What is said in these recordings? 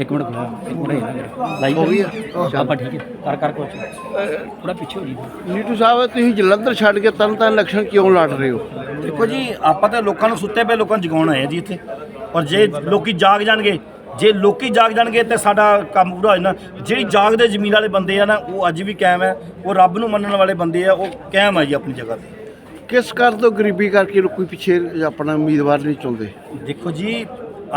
ਇੱਕ ਮਿੰਟ ਖੜਾ ਇੱਕ ਮਿੰਟ ਇਹਨਾਂ ਲਾਈਵ ਹੋ ਗਈ ਆ? ਆਪਾਂ ਠੀਕ ਹੈ। ਕਰ ਕਰ ਕੁਛ ਥੋੜਾ ਪਿੱਛੇ ਹੋ ਜੀ। ਨੀਟੂ ਸਾਹਿਬ ਤੁਸੀਂ ਜਲੰਧਰ ਛੱਡ ਕੇ ਤਰਨਤਾਰਨ ਇਲੈਕਸ਼ਨ ਕਿਉਂ ਲੜ ਰਹੇ ਹੋ? ਦੇਖੋ ਜੀ ਆਪਾਂ ਤਾਂ ਲੋਕਾਂ ਨੂੰ ਸੁੱਤੇ ਪਏ ਲੋਕਾਂ ਨੂੰ ਜਗਾਉਣ ਆਏ ਆ ਜੀ ਇੱਥੇ। ਔਰ ਜੇ ਲੋਕੀ ਜਾਗ ਜਾਣਗੇ ਜੇ ਲੋਕੀ ਜਾਗ ਜਾਣਗੇ ਤੇ ਸਾਡਾ ਕੰਮ ਪੂਰਾ ਹੋ ਜਾਣਾ। ਜਿਹੜੀ ਜਾਗਦੇ ਜ਼ਮੀਨ ਵਾਲੇ ਬੰਦੇ ਆ ਨਾ ਉਹ ਅੱਜ ਵੀ ਕਾਇਮ ਹੈ। ਉਹ ਰੱਬ ਨੂੰ ਮੰਨਣ ਵਾਲੇ ਬੰਦੇ ਆ ਉਹ ਕਾਇਮ ਆ ਜੀ ਆਪਣੀ ਜਗ੍ਹਾ ਤੇ। ਕਿਸ ਕਰ ਤੋਂ ਗਰੀਬੀ ਕਰਕੇ ਲੋਕ ਕੋਈ ਪਿੱਛੇ ਆਪਣਾ ਉਮੀਦਵਾਰ ਨਹੀਂ ਚੁਣਦੇ? ਦੇਖੋ ਜੀ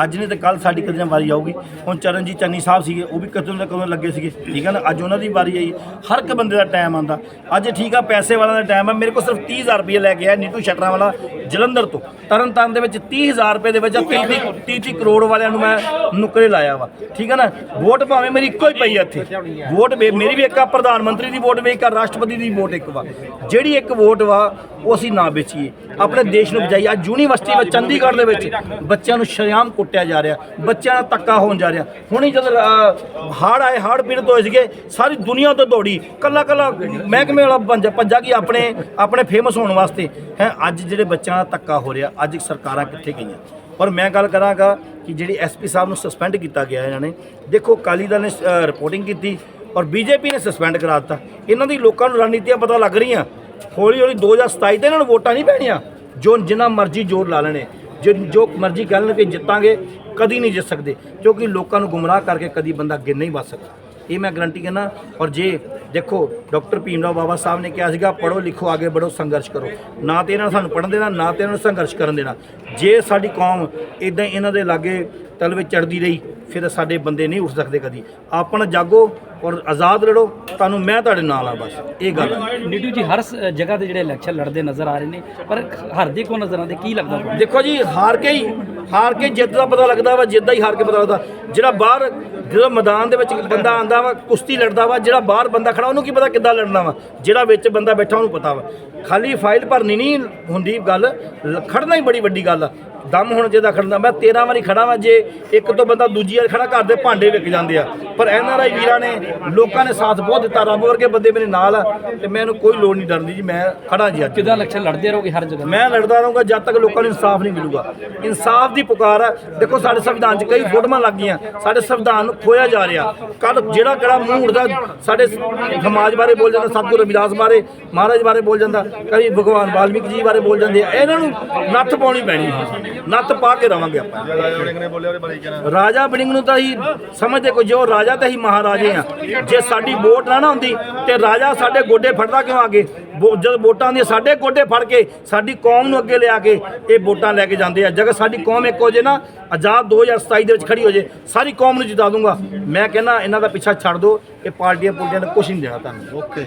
ਅੱਜ ਨਹੀਂ ਤੇ ਕੱਲ ਸਾਡੀ ਕਦੇ ਨਾ ਵਾਰੀ ਆਊਗੀ ਹੁਣ ਚਰਨਜੀਤ ਚੰਨੀ ਸਾਹਿਬ ਸੀਗੇ, ਉਹ ਵੀ ਕਦੋਂ ਨਾ ਕਦੋਂ ਲੱਗੇ ਸੀਗੇ। ਠੀਕ ਹੈ ਨਾ? ਅੱਜ ਉਹਨਾਂ ਦੀ ਵਾਰੀ ਆਈ। ਹਰ ਇੱਕ ਬੰਦੇ ਦਾ ਟਾਈਮ ਆਂਦਾ ਅੱਜ ਠੀਕ ਆ, ਪੈਸੇ ਵਾਲਾ ਦਾ ਟਾਈਮ ਆ। ਮੇਰੇ ਕੋਲ ਸਿਰਫ 30000 ਰੁਪਏ ਲੈ ਕੇ ਆਇਆ ਨੀਟੂ ਸ਼ਟਰਾਂ ਵਾਲਾ ਜਲੰਧਰ ਤੋਂ। ਤਰਨਤਾਰਨ ਦੇ ਵਿੱਚ 30000 ਰੁਪਏ ਦੇ ਵਿੱਚ 30 30 ਕਰੋੜ ਵਾਲਿਆਂ ਨੂੰ ਮੈਂ ਨੁਕਰੇ ਲਾਇਆ ਵਾ। ਠੀਕ ਹੈ ਨਾ? ਵੋਟ ਭਾਵੇਂ ਮੇਰੀ ਇੱਕੋ ਹੀ ਪਈ ਆ ਇੱਥੇ। ਵੋਟ ਮੇਰੀ ਵੀ ਇੱਕ ਆ, ਪ੍ਰਧਾਨ ਮੰਤਰੀ ਦੀ ਵੋਟ ਵੇ ਇੱਕ ਆ, ਰਾਸ਼ਟਰਪਤੀ ਦੀ ਵੋਟ ਇੱਕ ਵਾ। ਜਿਹੜੀ ਇੱਕ ਵੋਟ ਵਾ ਉਹ ਅਸੀਂ ਨਾ ਵੇਚੀਏ। ਆਪਣੇ ਦੇਸ਼ ਨੂੰ ਬਚਾਈਏ। ਅੱਜ ਯੂਨੀਵਰਸਿਟੀ ਵਿੱਚ, ਚੰਡੀਗੜ੍ਹ ਦੇ ਵਿੱਚ ਬੱਚਿਆਂ ਨੂੰ ਸ਼ਰੇਆਮ ਕੁੱਟਿਆ ਜਾ ਰਿਹਾ। ਬੱਚਿਆਂ ਦਾ ਧੱਕਾ ਹੋਣ ਜਾ ਰਿਹਾ। ਹੁਣੀ ਜਦੋਂ ਹੜ ਆਏ, ਹੜ ਪੀੜਤ ਹੋਏ ਸੀਗੇ, ਸਾਰੀ ਦੁਨੀਆ ਤੋਂ ਦੌੜੀ। ਕੱਲਾ ਕੱਲਾ ਮਹਿਕਮੇ ਵਾਲਾ ਭੱਜਾ ਭੱਜਾ ਕਿ ਆਪਣੇ ਆਪਣੇ ਫੇਮਸ ਹੋਣ ਵਾਸਤੇ। ਹੈ, ਅੱਜ ਜਿਹੜੇ ਬੱਚਿਆਂ ਦਾ ਧੱਕਾ ਹੋ ਰਿਹਾ, ਅੱਜ ਸਰਕਾਰਾਂ ਕਿੱਥੇ ਗਈਆਂ? ਔਰ ਮੈਂ ਗੱਲ ਕਰਾਂਗਾ ਕਿ ਜਿਹੜੀ ਐਸਪੀ ਸਾਹਿਬ ਨੂੰ ਸਸਪੈਂਡ ਕੀਤਾ ਗਿਆ ਇਹਨਾਂ ਨੇ, ਦੇਖੋ ਕਾਲੀ ਦਲ ਨੇ ਰਿਪੋਰਟਿੰਗ ਕੀਤੀ ਔਰ ਬੀਜੇਪੀ ਨੇ ਸਸਪੈਂਡ ਕਰਾ ਦਿੱਤਾ। ਇਹਨਾਂ ਦੀ ਲੋਕਾਂ ਨੂੰ ਰਣਨੀਤੀਆਂ ਪਤਾ ਲੱਗ ਰਹੀਆਂ। ਹੌਲੀ ਹੌਲੀ 2027 ਤੇ ਇਹਨਾਂ ਨੂੰ ਵੋਟਾਂ ਨਹੀਂ ਪੈਣੀਆਂ, ਜੋ ਜਿੰਨਾ ਮਰਜ਼ੀ ਜ਼ੋਰ ਲਾ ਲੈਣੇ, ਜੋ ਜੋ ਮਰਜ਼ੀ ਕਹਿ ਲੈਣ ਕਿ ਜਿੱਤਾਂਗੇ, ਕਦੀ ਨਹੀਂ ਜਿੱਤ ਸਕਦੇ, ਕਿਉਂਕਿ ਲੋਕਾਂ ਨੂੰ ਗੁੰਮਰਾਹ ਕਰਕੇ ਕਦੀ ਬੰਦਾ ਅੱਗੇ ਨਹੀਂ ਵੱਧ ਸਕਦਾ। ਇਹ ਮੈਂ ਗਰੰਟੀ ਕਹਿੰਦਾ ਔਰ ਜੇ ਦੇਖੋ, ਡਾਕਟਰ ਭੀਮਰਾਓ ਬਾਬਾ ਸਾਹਿਬ ਨੇ ਕਿਹਾ ਸੀਗਾ ਪੜੋ ਲਿਖੋ ਆਗੇ ਬੜੋ ਸੰਘਰਸ਼ ਕਰੋ। ਨਾ ਤੇ ਇਹਨਾਂ ਨੂੰ ਸਾਨੂੰ ਪੜਨ ਦੇਣਾ, ਨਾ ਤੇ ਇਹਨਾਂ ਨੂੰ ਸੰਘਰਸ਼ ਕਰਨ ਦੇਣਾ। ਜੇ ਸਾਡੀ ਕੌਮ ਇਦਾਂ ਇਹਨਾਂ ਦੇ ਲਾਗੇ ਤਲਵੇ ਚੜਦੀ ਰਹੀ ਫਿਰ ਸਾਡੇ ਬੰਦੇ ਨਹੀਂ ਉੱਠ ਸਕਦੇ ਕਦੀ। ਆਪਣਾ ਜਾਗੋ ਔਰ ਆਜ਼ਾਦ ਲੜੋ ਤੁਹਾਨੂੰ ਮੈਂ ਤੁਹਾਡੇ ਨਾਲ ਆ ਬਸ ਇਹ ਗੱਲ ਨੀਟੂ ਜੀ ਹਰ ਸ- ਜਗ੍ਹਾ ਤੇ ਜਿਹੜੇ ਇਲੈਕਸ਼ਨ ਲੜਦੇ ਨਜ਼ਰ ਆ ਰਹੇ ਨੇ ਪਰ ਹਾਰਦੇ ਕੋ ਨਜ਼ਰ ਆਉਂਦੇ? ਕੀ ਲੱਗਦਾ ਤੁਹਾਨੂੰ? ਦੇਖੋ ਜੀ ਹਾਰ ਕੇ ਹੀ ਹਾਰ ਕੇ ਜਿੱਤ ਦਾ ਪਤਾ ਲੱਗਦਾ ਵਾ ਜਿੱਦਾਂ ਹੀ ਹਾਰ ਕੇ ਪਤਾ ਲੱਗਦਾ। ਜਿਹੜਾ ਬਾਹਰ ਜਦੋਂ ਮੈਦਾਨ ਦੇ ਵਿੱਚ ਬੰਦਾ ਆਂਦਾ ਵਾ ਕੁਸ਼ਤੀ ਲੜਦਾ ਵਾ ਜਿਹੜਾ ਬਾਹਰ ਬੰਦਾ ਖੜਾ ਉਹਨੂੰ ਕੀ ਪਤਾ ਕਿੱਦਾਂ ਲੜਨਾ ਵਾ? ਜਿਹੜਾ ਵਿੱਚ ਬੰਦਾ ਬੈਠਾ ਉਹਨੂੰ ਪਤਾ ਵਾ। ਖਾਲੀ ਫਾਈਲ ਭਰਨੀ ਨਹੀਂ ਹੁੰਦੀ ਗੱਲ ਲ- ਖੜਨਾ ਹੀ ਬੜੀ ਵੱਡੀ ਗੱਲ ਆ। ਦਮ ਹੁਣ ਜਿਹਦਾ ਖੜਨਾ ਮੈਂ 13 ਵਾਰੀ ਖੜਾ ਵਾਂ ਜੇ ਇੱਕ ਤੋਂ ਬੰਦਾ ਦੂਜੀ ਵਾਰ ਖੜਾ ਘਰ ਦੇ ਭਾਂਡੇ ਵਿਕ ਜਾਂਦੇ ਆ। ਪਰ ਐਨ ਆਰ ਆਈ ਵੀਰਾਂ ਨੇ ਲੋਕਾਂ ਨੇ ਸਾਥ ਬਹੁਤ ਦਿੱਤਾ ਰੱਬ ਵਰਗੇ ਬੰਦੇ ਮੇਰੇ ਨਾਲ ਆ ਤੇ ਮੈਨੂੰ ਕੋਈ ਲੋੜ ਨਹੀਂ ਡਰਨ ਦੀ ਜੀ ਮੈਂ ਖੜਾ ਜੀ ਅੱਜ। ਕਿਦਾਂ ਇਲੈਕਸ਼ਨ ਲੜਦੇ ਰਹੋਗੇ ਹਰ ਜਗ੍ਹਾ? ਮੈਂ ਲੜਦਾ ਰਹੂੰਗਾ ਜਦ ਤੱਕ ਲੋਕਾਂ ਨੂੰ ਇਨਸਾਫ ਨਹੀਂ ਮਿਲੂਗਾ। ਇਨਸਾਫ ਦੀ ਪੁਕਾਰ ਹੈ ਦੇਖੋ ਸਾਡੇ ਸੰਵਿਧਾਨ 'ਚ ਕਈ ਫੋਟੋਆਂ ਲੱਗ ਗਈਆਂ। ਸਾਡੇ ਸੰਵਿਧਾਨ ਨੂੰ ਖੋਇਆ ਜਾ ਰਿਹਾ। ਕੱਲ ਜਿਹੜਾ ਕਿਹੜਾ ਮੂੰਹ ਉੱਠਦਾ ਸਾਡੇ ਸਮਾਜ ਬਾਰੇ ਬੋਲ ਜਾਂਦਾ ਸਤਿਗੁਰੂ ਰਵਿਦਾਸ ਬਾਰੇ ਮਹਾਰਾਜ ਬਾਰੇ ਬੋਲ ਜਾਂਦਾ ਕਈ ਭਗਵਾਨ ਵਾਲਮੀਕ ਜੀ ਬਾਰੇ ਬੋਲ ਜਾਂਦੇ ਆ। ਇਹਨਾਂ ਨੂੰ ਨੱਥ ਪਾਉਣੀ ਪੈਣੀ ਹੈ ਨੱਥ ਪਾ ਕੇ ਰਵਾਂਗੇ ਆਪਾਂ। ਰਾਜਾ ਬਣਿੰਗ ਨੂੰ ਤਾਂ ਹੀ ਸਮਝਦੇ ਕੋਈ, ਜੋ ਰਾਜਾ ਤਾਂ ਹੀ ਮਹਾਰਾਜੇ ਆ ਜੇ ਸਾਡੀ ਵੋਟ ਨਾ ਨਾ ਹੁੰਦੀ, ਤੇ ਰਾਜਾ ਸਾਡੇ ਗੋਡੇ ਫੜਦਾ ਕਿਉਂ ਆਗੇ ਵੋ- ਜਦ ਵੋਟਾਂ ਦੀਆਂ ਸਾਡੇ ਗੋਡੇ ਫੜ ਕੇ, ਸਾਡੀ ਕੌਮ ਨੂੰ ਅੱਗੇ ਲਿਆ ਕੇ ਇਹ ਵੋਟਾਂ ਲੈ ਕੇ ਜਾਂਦੇ ਆ। ਜਦ ਸਾਡੀ ਕੌਮ ਇੱਕ ਹੋ ਜੇ ਨਾ, ਆਜ਼ਾਦ 2027 ਦੇ ਵਿੱਚ ਖੜੀ ਹੋ ਜੇ, ਸਾਰੀ ਕੌਮ ਨੂੰ ਜਿਤਾ ਦੂੰਗਾ। ਮੈਂ ਕਹਿੰਦਾ, ਇਹਨਾਂ ਦਾ ਪਿੱਛਾ ਛੱਡ ਦਿਓ, ਇਹ ਪਾਰਟੀਆਂ ਪੁਲਟੀਆਂ ਦਾ ਕੁਛ ਨਹੀਂ ਦੇਣਾ ਤੁਹਾਨੂੰ। ਓਕੇ